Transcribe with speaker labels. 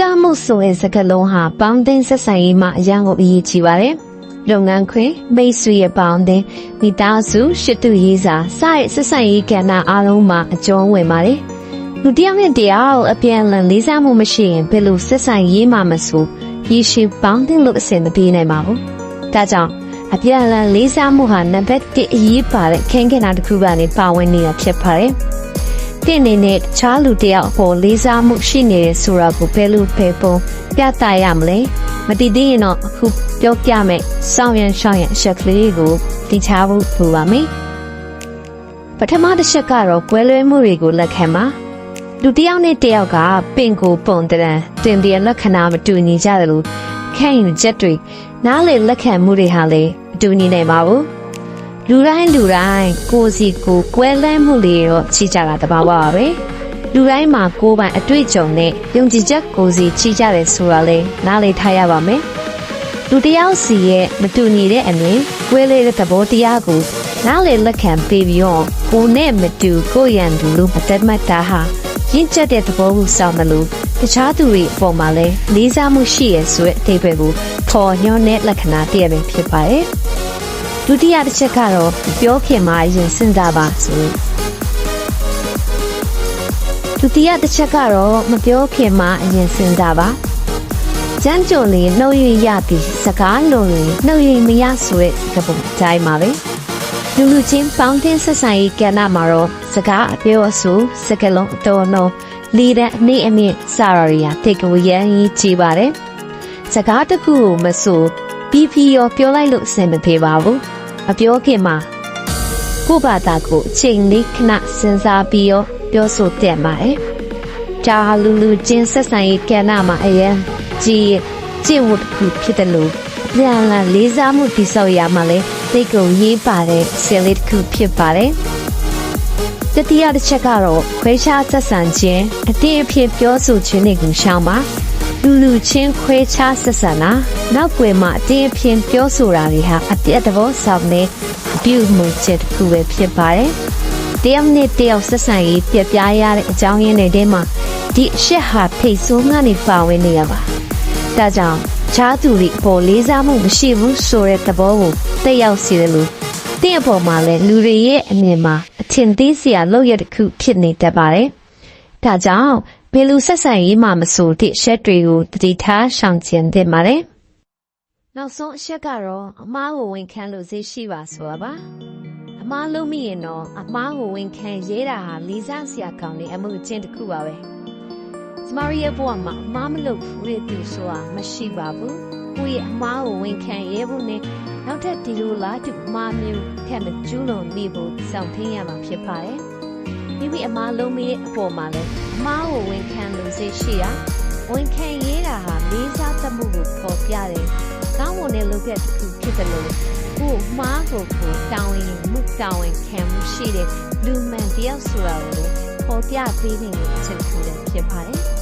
Speaker 1: တာမှုဆိုတဲ့စကားလုံးဟာပေါင်းတင်ဆက်ဆံရေးမှာအရန်ကိုအရေးကြီးပါတယ်။လုပ်ငန်းခွင်မိတ်ဆွေရဲ့ပေါင်းတင်မိသားစုရှစ်သူရေးစာစတဲ့ဆက်ဆံရေးကဏ္ဍအားလုံးမှာအကျုံးဝင်ပါတယ်။လူတစ်ယောက်နဲ့တရားကိုအပြန်အလှန်လေးစားမှုမရှိရင်ဘယ်လိုဆက်ဆံရေးမှမဆိုရေရှည်ပေါင်းတင်လို့အဆင်မပြေနိုင်ပါဘူး။ဒါကြောင့်အပြန်အလှန်လေးစားမှုဟာနံပါတ်1အရေးပါတဲ့ခင်းကဏ္ဍတစ်ခုကနေပါဝင်နေတာဖြစ်ပါတယ်။တ င့်နေနဲ့တခြားလူတစ်ယောက်အပေါ်လေးစားမှုရှိနေတယ်ဆိုတာကိုဘယ်လိုပဲပုံပြသရမလဲမတည်သေးရင်တော့အခုပြောပြမယ်စောင်းရန်ရှောင်းရန်အချက်ကလေးကိုသိချဖို့လိုပါမယ်ပထမတစ်ချက်ကတော့ကွဲလွဲမှုတွေကိုလက်ခံပါလူတစ်ယောက်နဲ့တစ်ယောက်ကပင်ကိုပုံတရံတင်ပြလက္ခဏာမတူညီကြတယ်လို့ခံယူချက်တွေနားလေလက်ခံမှုတွေဟာလည်းမတူညီနိုင်ပါဘူး လူတိုင်းလူတိုင်းကိုယ်စီကိုယ်ကွဲလန်းမှုတွေတော့ချီကြတာတဘာဝပါပဲလူတိုင်းမှာကိုယ်ပိုင်အတွေ့အကြုံနဲ့ယုံကြည်ချက်ကိုယ်စီချီကြတယ်ဆိုတာလဲနားလေထားရပါမယ်လူတစ်ယောက်စီရဲ့မတူညီတဲ့အမြင်ကွဲလေတဲ့သဘောတရားကိုနားလေလက်ခံပေးပြီးတော့ကိုယ်နဲ့မတူကိုယ့်ရန်သူလို့မတတ်မှတ်တာဟာရင့်ကျက်တဲ့သဘောကိုစောင့်မလို့တခြားသူတွေအပေါ်မှာလဲလေးစားမှုရှိရဆိုတဲ့အသေးပဲကိုပေါ်ညွှန်းတဲ့လက္ခဏာတည်းပဲဖြစ်ပါတယ် ဒုတိယတစ်ချက်ကတော့ပြောခင်မှာအရင်စဉ်းစားပါဆိုဒုတိယတစ်ချက်ကတော့မပြောခင်မှာအရင်စဉ်းစားပါကျန်းကြုံလေးနှုတ်ရရပြီးစကားလုံးလေးနှုတ်ရမရဆိုတဲ့ကပုံတိုင်းပါပဲလူလူချင်းပေါင်းတင်ဆက်ဆံရေးကဏ္ဍမှာတော့စကားအပြောအဆိုစကလုံးအတော်နှုံလီတဲ့အနည်းအမြင့်စာရရာတေကဝရန်ကြီးကြည်ပါတယ်စကားတစ်ခုကိုမဆိုပြီးပြီးရောပြောလိုက်လို့အဆင်မပြေပါဘူး မပြောခင်မှာကိုယ့်ဘာသာကိုအချိန်လေးခဏစဉ်းစားပြီးတော့ပြောဆိုတက်ပါတယ်။ဒါဟာလူလူချင်းဆက်ဆံရေးကဏ္ဍမှာအရင်ကြီးကျင့်ဝတ်တစ်ခုဖြစ်တယ်လို့အပြန်အလှန်လေးစားမှုတိဆောက်ရမှာလဲသိတ်ကုန်ရေးပါတဲ့ဆယ်လေးတစ်ခုဖြစ်ပါတယ်။တတိယတစ်ချက်ကတော့ခွဲခြားဆက်ဆံခြင်းအတင်းအဖြစ်ပြောဆိုခြင်းတွေကိုရှောင်ပါ လူလူချင်းခွဲခြားဆက်ဆံတာနောက်ွယ်မှာအတင်းအဖြစ်ပြောဆိုတာတွေဟာအပြတ်သဘောဆောင်တဲ့အပြုအမူချက်တစ်ခုပဲဖြစ်ပါတယ်။တယောက်နဲ့တယောက်ဆက်ဆံရေးပြပြရတဲ့အကြောင်းရင်းတွေထဲမှာဒီအရှက်ဟာထိတ်ဆိုးငါနေပါဝင်နေရပါ။ဒါကြောင့်ခြားသူတွေအပေါ်လေးစားမှုမရှိဘူးဆိုတဲ့သဘောကိုသိရောက်စေတယ်လို့တင့်အပေါ်မှာလည်းလူတွေရဲ့အမြင်မှာအထင်သေးစရာလောက်ရတစ်ခုဖြစ်နေတတ်ပါတယ်။ဒါကြောင့် ဘယ်လိုဆက်ဆံရေးမှမဆိုတဲ့ရှက်တွေကိုတတိထားရှောင်ကျဉ်သင့်ပါတယ်။နောက်ဆုံးအချက်ကတော့အမားကိုဝန်ခံလို့ဈေးရှိပါဆိုတာပါ။အမားလုံးမိရင်တော့အမားကိုဝန်ခံရဲတာဟာလေးစားစရာကောင်းတဲ့အမှုအကျင့်တစ်ခုပါပဲ။ကျမတို့ရဲ့ဘဝမှာအမားမလုပ်ဘူးတဲ့သူဆိုတာမရှိပါဘူး။ကိုယ့်ရဲ့အမားကိုဝန်ခံရဲဖို့နဲ့နောက်ထပ်ဒီလိုလားတူအမားမျိုးထက်မကျူးလွန်မိဖို့စောင့်ထင်းရမှာဖြစ်ပါတယ်။မိမိအမားလုံးမိရဲ့အပေါ်မှာလည်းအ မားကိုဝန်ခံလို့ဈေးရှိရဝန်ခံရဲတာဟာလေးစားတမှုကိုပေါ်ပြတယ်။ကောင်းမွန်တဲ့လုပ်ရက်တစ်ခုဖြစ်တယ်လို့ကိုယ်မှားကိုကိုယ်တောင်းရင်မှုတောင်းရင်ခံမှုရှိတဲ့လူမှန်တယောက်ဆိုတာကိုလည်းပေါ်ပြပေးနေတဲ့ချက်တစ်ခုလည်းဖြစ်ပါတယ်။